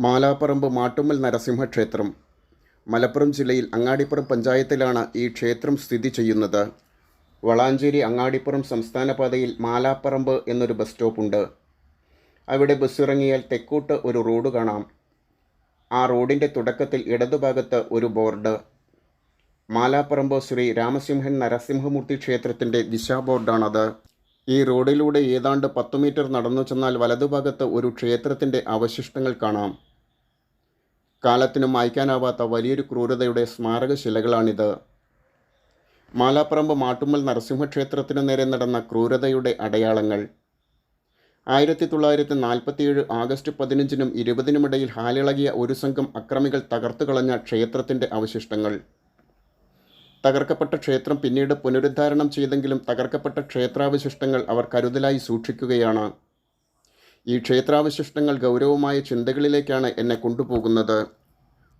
മാലാപ്പറമ്പ് മാട്ടുമ്മൽ നരസിംഹക്ഷേത്രം. മലപ്പുറം ജില്ലയിൽ അങ്ങാടിപ്പുറം പഞ്ചായത്തിലാണ് ഈ ക്ഷേത്രം സ്ഥിതി ചെയ്യുന്നത്. വളാഞ്ചേരി അങ്ങാടിപ്പുറം സംസ്ഥാന പാതയിൽ മാലാപ്പറമ്പ് എന്നൊരു ബസ് സ്റ്റോപ്പുണ്ട്. അവിടെ ബസ് ഇറങ്ങിയാൽ തെക്കോട്ട് ഒരു റോഡ് കാണാം. ആ റോഡിന്റെ തുടക്കത്തിൽ ഇടതുഭാഗത്ത് ഒരു ബോർഡ്. മാലാപ്പറമ്പ് ശ്രീ രാമസിംഹൻ നരസിംഹമൂർത്തി ക്ഷേത്രത്തിന്റെ ദിശാ ബോർഡാണത്. ഈ റോഡിലൂടെ ഏതാണ്ട് പത്ത് മീറ്റർ നടന്നു ചെന്നാൽ വലതുഭാഗത്ത് ഒരു ക്ഷേത്രത്തിന്റെ അവശിഷ്ടങ്ങൾ കാണാം. കാലത്തിനും മായ്ക്കാനാവാത്ത വലിയൊരു ക്രൂരതയുടെ സ്മാരകശിലകളാണിത് മാലാപ്പറമ്പ് മാട്ടുമ്മൽ നരസിംഹക്ഷേത്രത്തിനു നേരെ നടന്ന ക്രൂരതയുടെ അടയാളങ്ങൾ. ആയിരത്തി തൊള്ളായിരത്തി നാൽപ്പത്തിയേഴ് ആഗസ്റ്റ് പതിനഞ്ചിനും ഇരുപതിനുമിടയിൽ ഹാലിളകിയ ഒരു സംഘം അക്രമികൾ തകർത്തു കളഞ്ഞ ക്ഷേത്രത്തിന്റെ അവശിഷ്ടങ്ങൾ. തകർക്കപ്പെട്ട ക്ഷേത്രം പിന്നീട് പുനരുദ്ധാരണം ചെയ്തെങ്കിലും തകർക്കപ്പെട്ട ക്ഷേത്രാവശിഷ്ടങ്ങൾ അവർ കരുതലായി സൂക്ഷിക്കുകയാണ്. ഈ ക്ഷേത്രാവശിഷ്ടങ്ങൾ ഗൗരവമായ ചിന്തകളിലേക്കാണ് എന്നെ കൊണ്ടുപോകുന്നത്.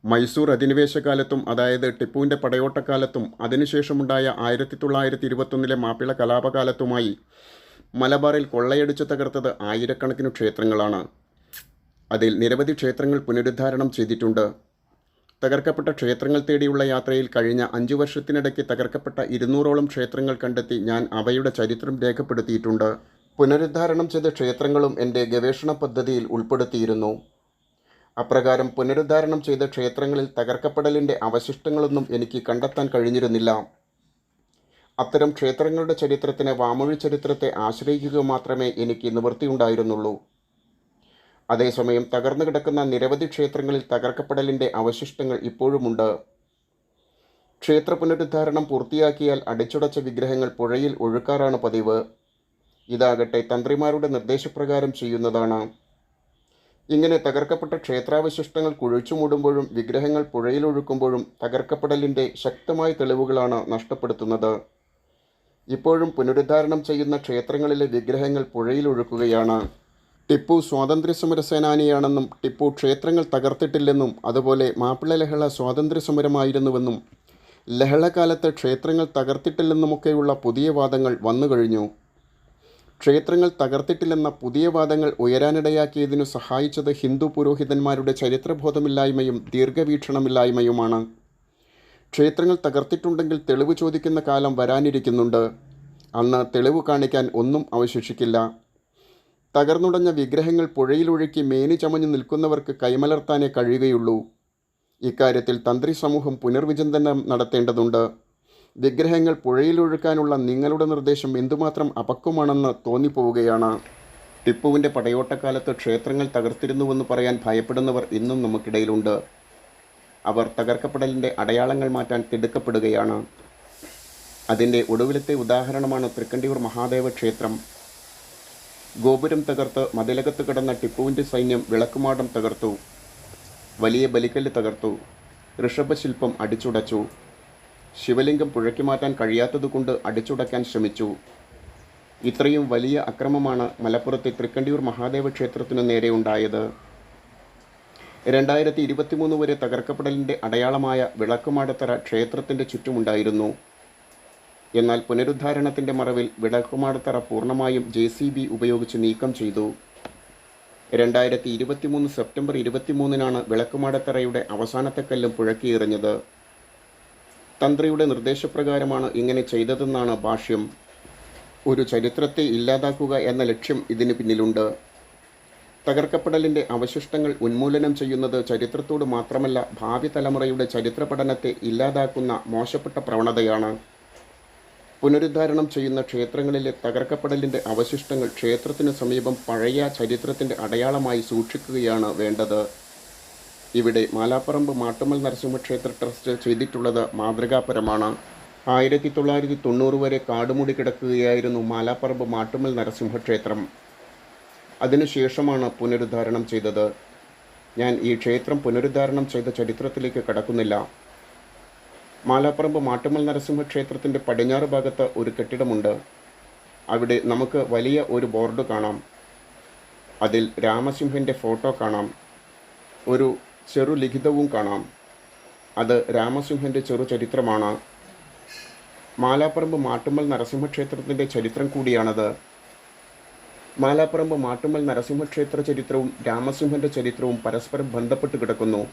മൈസൂർ അധിനിവേശകാലത്തും അതായത് ടിപ്പുവിന്റെ പടയോട്ടക്കാലത്തും അതിനുശേഷമുണ്ടായ ആയിരത്തി തൊള്ളായിരത്തി ഇരുപത്തൊന്നിലെ മാപ്പിള കലാപകാലത്തുമായി മലബാറിൽ കൊള്ളയടിച്ചു തകർത്തത് ആയിരക്കണക്കിന് ക്ഷേത്രങ്ങളാണ്. അതിൽ നിരവധി ക്ഷേത്രങ്ങൾ പുനരുദ്ധാരണം ചെയ്തിട്ടുണ്ട്. തകർക്കപ്പെട്ട ക്ഷേത്രങ്ങൾ തേടിയുള്ള യാത്രയിൽ കഴിഞ്ഞ അഞ്ചു വർഷത്തിനിടയ്ക്ക് തകർക്കപ്പെട്ട ഇരുന്നൂറോളം ക്ഷേത്രങ്ങൾ കണ്ടെത്തി ഞാൻ അവയുടെ ചരിത്രം രേഖപ്പെടുത്തിയിട്ടുണ്ട്. പുനരുദ്ധാരണം ചെയ്ത ക്ഷേത്രങ്ങളും എന്റെ ഗവേഷണ പദ്ധതിയിൽ ഉൾപ്പെടുത്തിയിരുന്നു. അപ്രകാരം പുനരുദ്ധാരണം ചെയ്ത ക്ഷേത്രങ്ങളിൽ തകർക്കപ്പെടലിന്റെ അവശിഷ്ടങ്ങളൊന്നും എനിക്ക് കണ്ടെത്താൻ കഴിഞ്ഞിരുന്നില്ല. അത്തരം ക്ഷേത്രങ്ങളുടെ ചരിത്രത്തിന് വാമൊഴി ചരിത്രത്തെ ആശ്രയിക്കുക മാത്രമേ എനിക്ക് നിവൃത്തിയുണ്ടായിരുന്നുള്ളൂ. അതേസമയം തകർന്നു കിടക്കുന്ന നിരവധി ക്ഷേത്രങ്ങളിൽ തകർക്കപ്പെടലിന്റെ അവശിഷ്ടങ്ങൾ ഇപ്പോഴുമുണ്ട്. ക്ഷേത്ര പുനരുദ്ധാരണം പൂർത്തിയാക്കിയാൽ അടിച്ചുടച്ച വിഗ്രഹങ്ങൾ പുഴയിൽ ഒഴുക്കാറാണ് പതിവ്. ഇതാകട്ടെ തന്ത്രിമാരുടെ നിർദ്ദേശപ്രകാരം ചെയ്യുന്നതാണ്. ഇങ്ങനെ തകർക്കപ്പെട്ട ക്ഷേത്രാവശിഷ്ടങ്ങൾ കുഴിച്ചു മൂടുമ്പോഴും വിഗ്രഹങ്ങൾ പുഴയിലൊഴുക്കുമ്പോഴും തകർക്കപ്പെടലിന്റെ ശക്തമായ തെളിവുകളാണ് നഷ്ടപ്പെടുത്തുന്നത്. ഇപ്പോഴും പുനരുദ്ധാരണം ചെയ്യുന്ന ക്ഷേത്രങ്ങളിലെ വിഗ്രഹങ്ങൾ പുഴയിലൊഴുക്കുകയാണ് ടിപ്പു സ്വാതന്ത്ര്യസമര സേനാനിയാണെന്നും ടിപ്പു ക്ഷേത്രങ്ങൾ തകർത്തിട്ടില്ലെന്നും അതുപോലെ മാപ്പിള ലഹള സ്വാതന്ത്ര്യസമരമായിരുന്നുവെന്നും ലഹളകാലത്ത് ക്ഷേത്രങ്ങൾ തകർത്തിട്ടില്ലെന്നുമൊക്കെയുള്ള പുതിയ വാദങ്ങൾ വന്നുകഴിഞ്ഞു. ക്ഷേത്രങ്ങൾ തകർത്തിട്ടില്ലെന്ന പുതിയ വാദങ്ങൾ ഉയരാനിടയാക്കിയതിനു സഹായിച്ചത് ഹിന്ദു പുരോഹിതന്മാരുടെ ചരിത്രബോധമില്ലായ്മയും ദീർഘവീക്ഷണമില്ലായ്മയുമാണ്. ക്ഷേത്രങ്ങൾ തകർത്തിട്ടുണ്ടെങ്കിൽ തെളിവ് ചോദിക്കുന്ന കാലം വരാനിരിക്കുന്നുണ്ട്. അന്ന് തെളിവ് കാണിക്കാൻ ഒന്നും അവശേഷിക്കില്ല. തകർന്നുടഞ്ഞ വിഗ്രഹങ്ങൾ പുഴയിലൊഴുക്കി മേനി ചമഞ്ഞു നിൽക്കുന്നവർക്ക് കൈമലർത്താനേ കഴിയുകയുള്ളൂ. ഇക്കാര്യത്തിൽ തന്ത്രി സമൂഹം പുനർവിചിന്തനം നടത്തേണ്ടതുണ്ട്. വിഗ്രഹങ്ങൾ പുഴയിലൊഴുക്കാനുള്ള നിങ്ങളുടെ നിർദ്ദേശം എന്തുമാത്രം അപക്വമാണെന്ന് തോന്നിപ്പോവുകയാണ്. ടിപ്പുവിന്റെ പടയോട്ടക്കാലത്ത് ക്ഷേത്രങ്ങൾ തകർത്തിരുന്നുവെന്ന് പറയാൻ ഭയപ്പെടുന്നവർ ഇന്നും നമുക്കിടയിലുണ്ട്. അവർ തകർക്കപ്പെടലിന്റെ അടയാളങ്ങൾ മാറ്റാൻ തിടുക്കപ്പെടുകയാണ്. അതിന്റെ ഒടുവിലത്തെ ഉദാഹരണമാണ് തൃക്കണ്ടിയൂർ മഹാദേവ ക്ഷേത്രം. ഗോപുരം തകർത്ത് മതിലകത്ത് കിടന്ന ടിപ്പുവിന്റെ സൈന്യം വിളക്കുമാടം തകർത്തു. വലിയ ബലിക്കല്ല് തകർത്തു. ഋഷഭശില്പം അടിച്ചുടച്ചു. ശിവലിംഗം പുഴയ്ക്ക് മാറ്റാൻ കഴിയാത്തതുകൊണ്ട് അടിച്ചുടയ്ക്കാൻ ശ്രമിച്ചു. ഇത്രയും വലിയ അക്രമമാണ് മലപ്പുറത്തെ തൃക്കണ്ടിയൂർ മഹാദേവ ക്ഷേത്രത്തിനു നേരെ ഉണ്ടായത്. രണ്ടായിരത്തി ഇരുപത്തിമൂന്ന് വരെ തകർക്കപ്പെടലിന്റെ അടയാളമായ വിളക്കുമാടത്തറ ക്ഷേത്രത്തിന്റെ ചുറ്റുമുണ്ടായിരുന്നു. എന്നാൽ പുനരുദ്ധാരണത്തിന്റെ മറവിൽ വിളക്കുമാടത്തറ പൂർണമായും ജെ സി ബി ഉപയോഗിച്ച് നീക്കം ചെയ്തു. രണ്ടായിരത്തി ഇരുപത്തിമൂന്ന് സെപ്റ്റംബർ ഇരുപത്തിമൂന്നിനാണ് വിളക്കുമാടത്തറയുടെ അവസാനത്തെ കല്ലും പുഴക്കി എറിഞ്ഞത്. തന്ത്രിയുടെ നിർദ്ദേശപ്രകാരമാണ് ഇങ്ങനെ ചെയ്തതെന്നാണ് ഭാഷ്യം. ഒരു ചരിത്രത്തെ ഇല്ലാതാക്കുക എന്ന ലക്ഷ്യം ഇതിന് പിന്നിലുണ്ട്. തകർക്കപ്പെടലിന്റെ അവശിഷ്ടങ്ങൾ ഉന്മൂലനം ചെയ്യുന്നത് ചരിത്രത്തോട് മാത്രമല്ല ഭാവി തലമുറയുടെ ചരിത്ര പഠനത്തെ ഇല്ലാതാക്കുന്ന മോശപ്പെട്ട പ്രവണതയാണ്. പുനരുദ്ധാരണം ചെയ്യുന്ന ക്ഷേത്രങ്ങളിലെ തകർക്കപ്പെടലിന്റെ അവശിഷ്ടങ്ങൾ ക്ഷേത്രത്തിന് സമീപം പഴയ ചരിത്രത്തിന്റെ അടയാളമായി സൂക്ഷിക്കുകയാണ് വേണ്ടത്. ഇവിടെ മാലാപ്പറമ്പ് മാട്ടുമൽ നരസിംഹക്ഷേത്ര ട്രസ്റ്റ് ചെയ്തിട്ടുള്ളത് മാതൃകാപരമാണ്. ആയിരത്തി തൊള്ളായിരത്തി തൊണ്ണൂറ് വരെ കാടുമൂടി കിടക്കുകയായിരുന്നു മാലാപ്പറമ്പ് മാട്ടുമൽ നരസിംഹക്ഷേത്രം അതിനുശേഷമാണ് പുനരുദ്ധാരണം ചെയ്തത്. ഞാൻ ഈ ക്ഷേത്രം പുനരുദ്ധാരണം ചെയ്ത ചരിത്രത്തിലേക്ക് കടക്കുന്നില്ല. മാലാപ്പറമ്പ് മാട്ടുമൽ നരസിംഹ ക്ഷേത്രത്തിന്റെ പടിഞ്ഞാറ് ഭാഗത്ത് ഒരു കെട്ടിടമുണ്ട്. അവിടെ നമുക്ക് വലിയ ഒരു ബോർഡ് കാണാം. അതിൽ രാമസിംഹന്റെ ഫോട്ടോ കാണാം. ഒരു ചെറു ലിഖിതവും കാണാം. അത് രാമസിംഹന്റെ ചെറു ചരിത്രമാണ്. മാലാപ്പറമ്പ് മാട്ടുമ്മൽ നരസിംഹക്ഷേത്രത്തിന്റെ ചരിത്രം കൂടിയാണത്. മാലാപ്പറമ്പ് മാട്ടുമ്മൽ നരസിംഹക്ഷേത്ര ചരിത്രവും രാമസിംഹന്റെ ചരിത്രവും പരസ്പരം ബന്ധപ്പെട്ട് കിടക്കുന്നു.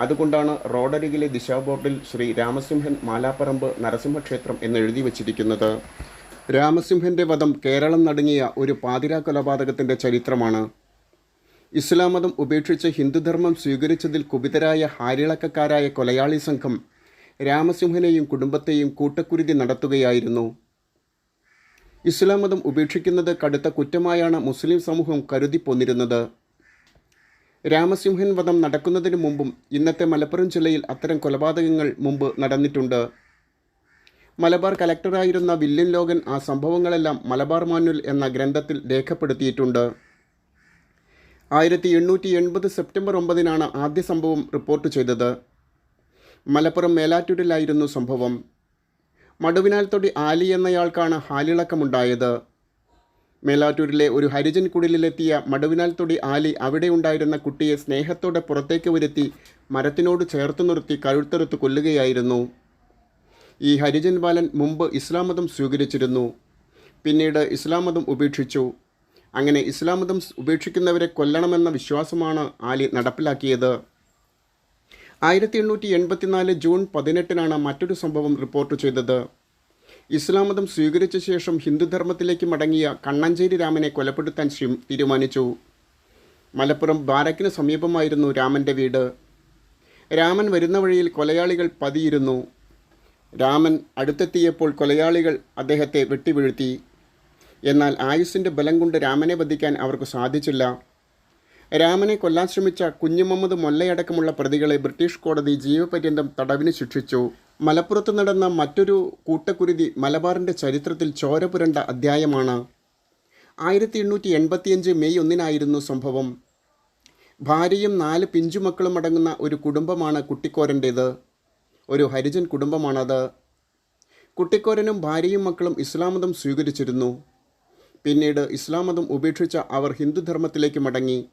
അതുകൊണ്ടാണ് റോഡരികിലെ ദിശാബോർഡിൽ ശ്രീ രാമസിംഹൻ മാലാപ്പറമ്പ് നരസിംഹക്ഷേത്രം എന്ന് എഴുതി വച്ചിരിക്കുന്നത്. രാമസിംഹന്റെ വധം കേരളം നടുങ്ങിയ ഒരു പാതിരാ കൊലപാതകത്തിന്റെ ചരിത്രമാണ്. ഇസ്ലാം മതം ഉപേക്ഷിച്ച് ഹിന്ദുധർമ്മം സ്വീകരിച്ചതിൽ കുപിതരായ ഹാരിളക്കക്കാരായ കൊലയാളി സംഘം രാമസിംഹനെയും കുടുംബത്തെയും കൂട്ടക്കുരുതി നടത്തുകയായിരുന്നു. ഇസ്ലാം മതം ഉപേക്ഷിക്കുന്നത് കടുത്ത കുറ്റമായാണ് മുസ്ലിം സമൂഹം കരുതി പോന്നിരുന്നത്. രാമസിംഹൻ വധം നടക്കുന്നതിന് മുമ്പും ഇന്നത്തെ മലപ്പുറം ജില്ലയിൽ അത്തരം കൊലപാതകങ്ങൾ മുമ്പ് നടന്നിട്ടുണ്ട്. മലബാർ കലക്ടറായിരുന്ന വില്യൻ ലോകൻ ആ സംഭവങ്ങളെല്ലാം മലബാർ മാനുവൽ എന്ന ഗ്രന്ഥത്തിൽ രേഖപ്പെടുത്തിയിട്ടുണ്ട്. ആയിരത്തി എണ്ണൂറ്റി എൺപത് സെപ്റ്റംബർ ഒമ്പതിനാണ് ആദ്യ സംഭവം റിപ്പോർട്ട് ചെയ്തത്. മലപ്പുറം മേലാറ്റൂരിലായിരുന്നു സംഭവം. മടുവിനാൽ തൊടി ആലി എന്നയാൾക്കാണ് ഹാലിളക്കമുണ്ടായത്. മേലാറ്റൂരിലെ ഒരു ഹരിജൻ കുടിലിലെത്തിയ മടുവിനാൽ തൊടി ആലി അവിടെ ഉണ്ടായിരുന്ന കുട്ടിയെ സ്നേഹത്തോടെ പുറത്തേക്ക് വരുത്തി മരത്തിനോട് ചേർത്ത് നിർത്തി കഴുത്തെറുത്ത് കൊല്ലുകയായിരുന്നു. ഈ ഹരിജൻ ബാലൻ മുമ്പ് ഇസ്ലാം മതം സ്വീകരിച്ചിരുന്നു. പിന്നീട് ഇസ്ലാം മതം ഉപേക്ഷിച്ചു. അങ്ങനെ ഇസ്ലാം മതം ഉപേക്ഷിക്കുന്നവരെ കൊല്ലണമെന്ന വിശ്വാസമാണ് ആലി നടപ്പിലാക്കിയത്. ആയിരത്തി എണ്ണൂറ്റി എൺപത്തിനാല് ജൂൺ പതിനെട്ടിനാണ് മറ്റൊരു സംഭവം റിപ്പോർട്ട് ചെയ്തത്. ഇസ്ലാം മതം സ്വീകരിച്ച ശേഷം ഹിന്ദുധർമ്മത്തിലേക്ക് മടങ്ങിയ കണ്ണഞ്ചേരി രാമനെ കൊലപ്പെടുത്താൻ തീരുമാനിച്ചു. മലപ്പുറം ബാരക്കിന് സമീപമായിരുന്നു രാമന്റെ വീട്. രാമൻ വരുന്ന വഴിയിൽ കൊലയാളികൾ പതിയിരുന്നു. രാമൻ അടുത്തെത്തിയപ്പോൾ കൊലയാളികൾ അദ്ദേഹത്തെ വെട്ടിവീഴ്ത്തി. എന്നാൽ ആയുസിന്റെ ബലം കൊണ്ട് രാമനെ വധിക്കാൻ അവർക്ക് സാധിച്ചില്ല. രാമനെ കൊല്ലാൻ ശ്രമിച്ച കുഞ്ഞുമുഹമ്മദ് മൊല്ലയടക്കമുള്ള പ്രതികളെ ബ്രിട്ടീഷ് കോടതി ജീവപര്യന്തം തടവിന് ശിക്ഷിച്ചു. മലപ്പുറത്ത് നടന്ന മറ്റൊരു കൂട്ടക്കുരുതി മലബാറിന്റെ ചരിത്രത്തിൽ ചോരപുരണ്ട അധ്യായമാണ്. ആയിരത്തി എണ്ണൂറ്റി എൺപത്തിയഞ്ച് മെയ് ഒന്നിനായിരുന്നു സംഭവം. ഭാര്യയും നാല് പിഞ്ചുമക്കളും അടങ്ങുന്ന ഒരു കുടുംബമാണ് കുട്ടിക്കോരന്റേത് ഒരു ഹരിജൻ കുടുംബമാണത്. കുട്ടിക്കോരനും ഭാര്യയും മക്കളും ഇസ്ലാമതം സ്വീകരിച്ചിരുന്നു. പിന്നീട് ഇസ്ലാം മതം ഉപേക്ഷിച്ച അവർ ഹിന്ദുധർമ്മത്തിലേക്ക് മടങ്ങി.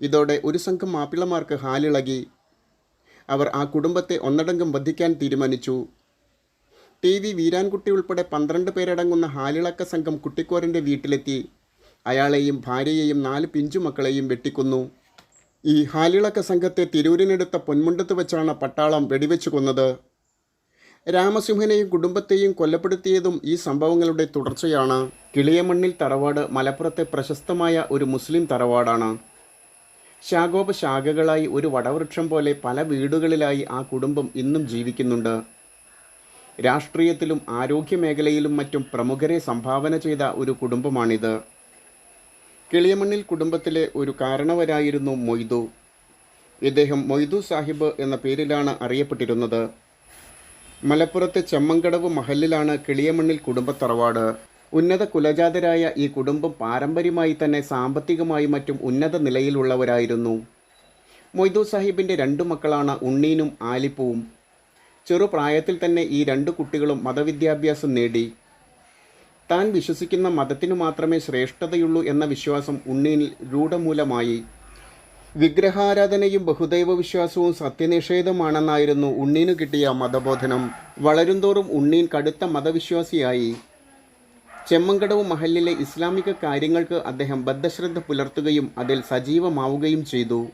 ഇതോടെ ഒരു സംഘം മാപ്പിളമാർക്ക് ഹാലിളകി. അവർ ആ കുടുംബത്തെ ഒന്നടങ്കം വധിക്കാൻ തീരുമാനിച്ചു. ടി വി വീരാൻകുട്ടി ഉൾപ്പെടെ പന്ത്രണ്ട് പേരടങ്ങുന്ന ഹാലിളക്ക സംഘം കുട്ടിക്കോരന്റെ വീട്ടിലെത്തി. അയാളെയും ഭാര്യയെയും നാല് പിഞ്ചുമക്കളെയും വെട്ടിക്കുന്നു. ഈ ഹാലിളക്ക സംഘത്തെ തിരൂരിനടുത്ത പൊന്മുണ്ടത്ത് വെച്ചാണ് പട്ടാളം വെടിവെച്ചു കൊന്നത്. രാമസിംഹനെയും കുടുംബത്തെയും കൊല്ലപ്പെടുത്തിയതും ഈ സംഭവങ്ങളുടെ തുടർച്ചയാണ്. കിളിയമണ്ണിൽ തറവാട് മലപ്പുറത്തെ പ്രശസ്തമായ ഒരു മുസ്ലിം തറവാടാണ്. ശാഖോപശാഖകളായി ഒരു വടവൃക്ഷം പോലെ പല വീടുകളിലായി ആ കുടുംബം ഇന്നും ജീവിക്കുന്നുണ്ട്. രാഷ്ട്രീയത്തിലും ആരോഗ്യ മേഖലയിലും മറ്റും പ്രമുഖരെ സംഭാവന ചെയ്ത ഒരു കുടുംബമാണിത്. കിളിയമണ്ണിൽ കുടുംബത്തിലെ ഒരു കാരണവരായിരുന്നു മൊയ്തു. ഇദ്ദേഹം മൊയ്തു സാഹിബ് എന്ന പേരിലാണ് അറിയപ്പെട്ടിരുന്നത്. മലപ്പുറത്തെ ചെമ്മങ്കടവ് മഹലിലാണ് കിളിയമണ്ണിൽ കുടുംബത്തറവാട്. ഉന്നത കുലജാതരായ ഈ കുടുംബം പാരമ്പര്യമായി തന്നെ സാമ്പത്തികമായി മറ്റും ഉന്നത നിലയിലുള്ളവരായിരുന്നു. മൊയ്തു സാഹിബിന്റെ രണ്ടു മക്കളാണ് ഉണ്ണീനും ആലിപ്പുവും. ചെറുപ്രായത്തിൽ തന്നെ ഈ രണ്ടു കുട്ടികളും മതവിദ്യാഭ്യാസം നേടി. താൻ വിശ്വസിക്കുന്ന മതത്തിനു മാത്രമേ ശ്രേഷ്ഠതയുള്ളൂ എന്ന വിശ്വാസം ഉണ്ണീനിൽ രൂഢമൂലമായി. വിഗ്രഹാരാധനയും ബഹുദൈവ വിശ്വാസവും സത്യനിഷേധമാണെന്നായിരുന്നു ഉണ്ണീനു കിട്ടിയ മതബോധനം. വളരുംതോറും ഉണ്ണീൻ കടുത്ത മതവിശ്വാസിയായി. ചെമ്മങ്കടവ് മഹലിലെ ഇസ്ലാമിക കാര്യങ്ങൾക്ക് അദ്ദേഹം ബദ്ധശ്രദ്ധ പുലർത്തുകയും അതിൽ സജീവമാവുകയും ചെയ്തു.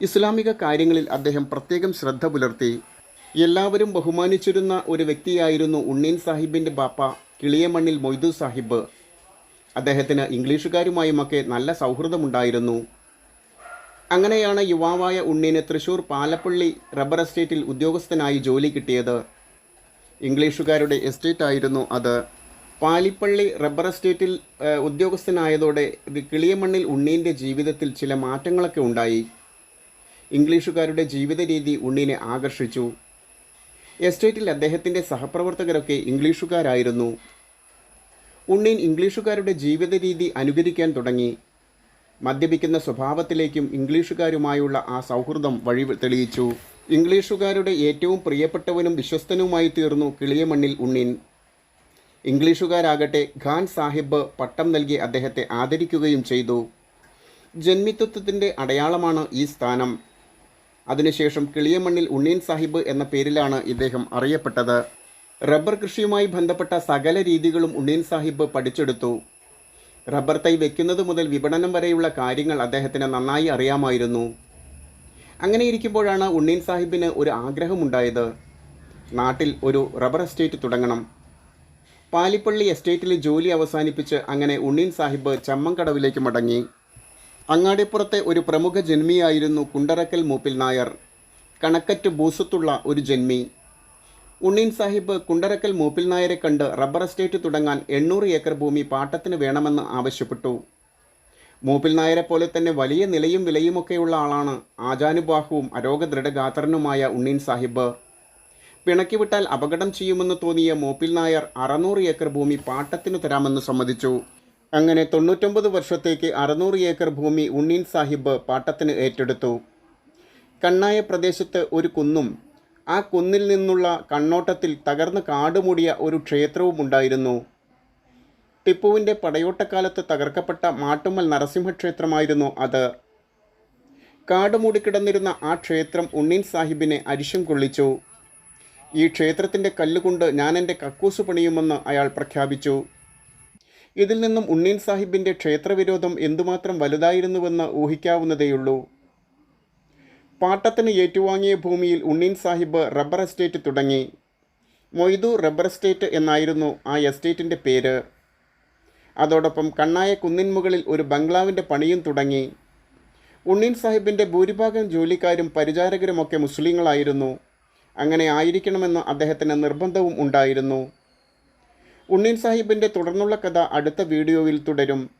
ഇസ്ലാമിക കാര്യങ്ങളിൽ അദ്ദേഹം പ്രത്യേകം ശ്രദ്ധ പുലർത്തി. എല്ലാവരും ബഹുമാനിച്ചിരുന്ന ഒരു വ്യക്തിയായിരുന്നു ഉണ്ണീൻ സാഹിബിന്റെ ബാപ്പ കിളിയമണ്ണിൽ മൊയ്തു സാഹിബ്. അദ്ദേഹത്തിന് ഇംഗ്ലീഷുകാരുമായുമൊക്കെ നല്ല സൗഹൃദമുണ്ടായിരുന്നു. അങ്ങനെയാണ് യുവാവായ ഉണ്ണിന് തൃശൂർ പാലപ്പള്ളി റബ്ബർ എസ്റ്റേറ്റിൽ ഉദ്യോഗസ്ഥനായി ജോലി കിട്ടിയത്. ഇംഗ്ലീഷുകാരുടെ എസ്റ്റേറ്റ് ആയിരുന്നു അത്. പാലിപ്പള്ളി റബ്ബർ എസ്റ്റേറ്റിൽ ഉദ്യോഗസ്ഥനായതോടെ കിളിയമണ്ണിൽ ഉണ്ണീന്റെ ജീവിതത്തിൽ ചില മാറ്റങ്ങളൊക്കെ ഉണ്ടായി. ഇംഗ്ലീഷുകാരുടെ ജീവിത രീതി ഉണ്ണീനെ ആകർഷിച്ചു. എസ്റ്റേറ്റിൽ അദ്ദേഹത്തിന്റെ സഹപ്രവർത്തകരൊക്കെ ഇംഗ്ലീഷുകാരായിരുന്നു. ഉണ്ണീൻ ഇംഗ്ലീഷുകാരുടെ ജീവിത രീതി അനുകരിക്കാൻ തുടങ്ങി. മദ്യപിക്കുന്ന സ്വഭാവത്തിലേക്കും ഇംഗ്ലീഷുകാരുമായുള്ള ആ സൗഹൃദം വഴി തെളിയിച്ചു. ഇംഗ്ലീഷുകാരുടെ ഏറ്റവും പ്രിയപ്പെട്ടവനും വിശ്വസ്തനുമായി തീർന്നു കിളിയമണ്ണിൽ ഉണ്ണിൻ. ഇംഗ്ലീഷുകാരാകട്ടെ ഖാൻ സാഹിബ് പട്ടം നൽകി അദ്ദേഹത്തെ ആദരിക്കുകയും ചെയ്തു. ജന്മിത്വത്തിന്റെ അടയാളമാണ് ഈ സ്ഥാനം. അതിനുശേഷം കിളിയമണ്ണിൽ ഉണ്ണീൻ സാഹിബ് എന്ന പേരിലാണ് ഇദ്ദേഹം അറിയപ്പെട്ടത്. റബ്ബർ കൃഷിയുമായി ബന്ധപ്പെട്ട സകല രീതികളും ഉണ്ണീൻ സാഹിബ് പഠിച്ചെടുത്തു. റബ്ബർ തൈ വെക്കുന്നത് മുതൽ വിപണനം വരെയുള്ള കാര്യങ്ങൾ അദ്ദേഹത്തിന് നന്നായി അറിയാമായിരുന്നു. അങ്ങനെ ഇരിക്കുമ്പോഴാണ് ഉണ്ണീൻ സാഹിബിന് ഒരു ആഗ്രഹമുണ്ടായത്. നാട്ടിൽ ഒരു റബ്ബർ എസ്റ്റേറ്റ് തുടങ്ങണം. പാലിപ്പള്ളി എസ്റ്റേറ്റിൽ ജോലി അവസാനിപ്പിച്ച് അങ്ങനെ ഉണ്ണീൻ സാഹിബ് ചമ്മങ്കടവിലേക്ക് മടങ്ങി. അങ്ങാടിപ്പുറത്തെ ഒരു പ്രമുഖ ജന്മിയായിരുന്നു കുണ്ടറക്കൽ മൂപ്പിൽ നായർ. കണക്കറ്റ് ബൂസത്തുള്ള ഒരു ജന്മി. ഉണ്ണീൻ സാഹിബ് കുണ്ടറക്കൽ മൂപ്പിൽ നായരെ കണ്ട് റബ്ബർ എസ്റ്റേറ്റ് തുടങ്ങാൻ എണ്ണൂറ് ഏക്കർ ഭൂമി പാട്ടത്തിന് വേണമെന്ന് ആവശ്യപ്പെട്ടു. മൂപ്പിൽ നായരെ പോലെ തന്നെ വലിയ നിലയും വിലയുമൊക്കെയുള്ള ആളാണ് ആചാനുബാഹുവും അരോഗദൃഢഗാത്രനുമായ ഉണ്ണീൻ സാഹിബ്. പിണക്കി വിട്ടാൽ അപകടം ചെയ്യുമെന്ന് തോന്നിയ മൂപ്പിൽ നായർ അറുന്നൂറ് ഏക്കർ ഭൂമി പാട്ടത്തിന് തരാമെന്ന് സമ്മതിച്ചു. അങ്ങനെ തൊണ്ണൂറ്റൊമ്പത് വർഷത്തേക്ക് അറുന്നൂറ് ഏക്കർ ഭൂമി ഉണ്ണീൻ സാഹിബ് പാട്ടത്തിന് ഏറ്റെടുത്തു. കണ്ണായ പ്രദേശത്ത് ഒരു കുന്നും ആ കുന്നിൽ നിന്നുള്ള കണ്ണോട്ടത്തിൽ തകർന്ന് കാടുമൂടിയ ഒരു ക്ഷേത്രവും ഉണ്ടായിരുന്നു. ടിപ്പുവിന്റെ പടയോട്ടക്കാലത്ത് തകർക്കപ്പെട്ട മാട്ടുമ്മൽ നരസിംഹക്ഷേത്രമായിരുന്നു അത്. കാടുമൂടിക്കിടന്നിരുന്ന ആ ക്ഷേത്രം ഉണ്ണീൻ സാഹിബിനെ അരിശം കൊള്ളിച്ചു. ഈ ക്ഷേത്രത്തിന്റെ കല്ലുകൊണ്ട് ഞാൻ എന്റെ കക്കൂസ് പണിയുമെന്ന് അയാൾ പ്രഖ്യാപിച്ചു. ഇതിൽ നിന്നും ഉണ്ണീൻ സാഹിബിന്റെ ക്ഷേത്രവിരോധം എന്തുമാത്രം വലുതായിരുന്നുവെന്ന് ഊഹിക്കാവുന്നതേയുള്ളൂ. പാട്ടത്തിന് ഏറ്റുവാങ്ങിയ ഭൂമിയിൽ ഉണ്ണീൻ സാഹിബ് റബ്ബർ എസ്റ്റേറ്റ് തുടങ്ങി. മൊയ്തു റബ്ബർ എസ്റ്റേറ്റ് എന്നായിരുന്നു ആ എസ്റ്റേറ്റിന്റെ പേര്. അതോടൊപ്പം കണ്ണായ കുന്നിൻമുകളിൽ ഒരു ബംഗ്ലാവിന്റെ പണിയും തുടങ്ങി. ഉണ്ണീൻ സാഹിബിന്റെ ഭൂരിഭാഗം ജോലിക്കാരും പരിചാരകരുമൊക്കെ മുസ്ലിങ്ങളായിരുന്നു. അങ്ങനെ ആയിരിക്കണമെന്ന് അദ്ദേഹത്തിന് നിർബന്ധവും ഉണ്ടായിരുന്നു. ഉണ്ണീൻ സാഹിബിന്റെ തുടർന്നുള്ള കഥ അടുത്ത വീഡിയോയിൽ തുടരും.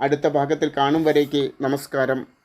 അടുത്ത ഭാഗത്തിൽ കാണും വരേക്ക്. നമസ്കാരം.